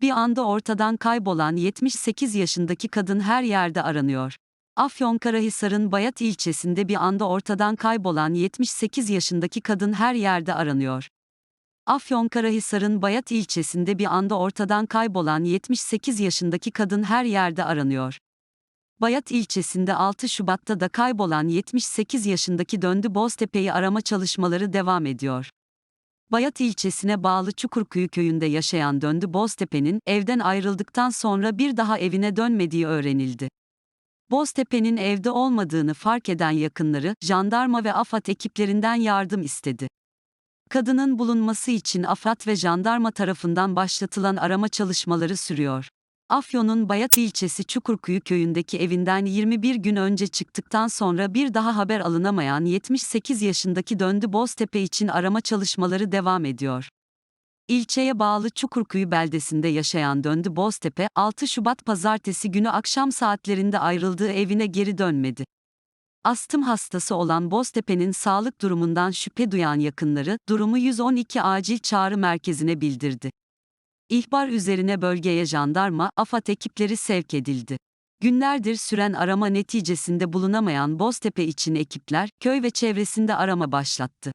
Bir anda ortadan kaybolan 78 yaşındaki kadın her yerde aranıyor. Afyonkarahisar'ın Bayat ilçesinde bir anda ortadan kaybolan 78 yaşındaki kadın her yerde aranıyor. Afyonkarahisar'ın Bayat ilçesinde bir anda ortadan kaybolan 78 yaşındaki kadın her yerde aranıyor. Bayat ilçesinde 6 Şubat'ta da kaybolan 78 yaşındaki Döndü Boztepe'yi arama çalışmaları devam ediyor. Bayat ilçesine bağlı Çukurkuyu köyünde yaşayan Döndü Boztepe'nin evden ayrıldıktan sonra bir daha evine dönmediği öğrenildi. Boztepe'nin evde olmadığını fark eden yakınları, jandarma ve AFAD ekiplerinden yardım istedi. Kadının bulunması için AFAD ve jandarma tarafından başlatılan arama çalışmaları sürüyor. Afyon'un Bayat ilçesi Çukurkuyu köyündeki evinden 21 gün önce çıktıktan sonra bir daha haber alınamayan 78 yaşındaki Döndü Boztepe için arama çalışmaları devam ediyor. İlçeye bağlı Çukurkuyu beldesinde yaşayan Döndü Boztepe, 6 Şubat pazartesi günü akşam saatlerinde ayrıldığı evine geri dönmedi. Astım hastası olan Boztepe'nin sağlık durumundan şüphe duyan yakınları, durumu 112 acil çağrı merkezine bildirdi. İhbar üzerine bölgeye jandarma, AFAD ekipleri sevk edildi. Günlerdir süren arama neticesinde bulunamayan Boztepe için ekipler, köy ve çevresinde arama başlattı.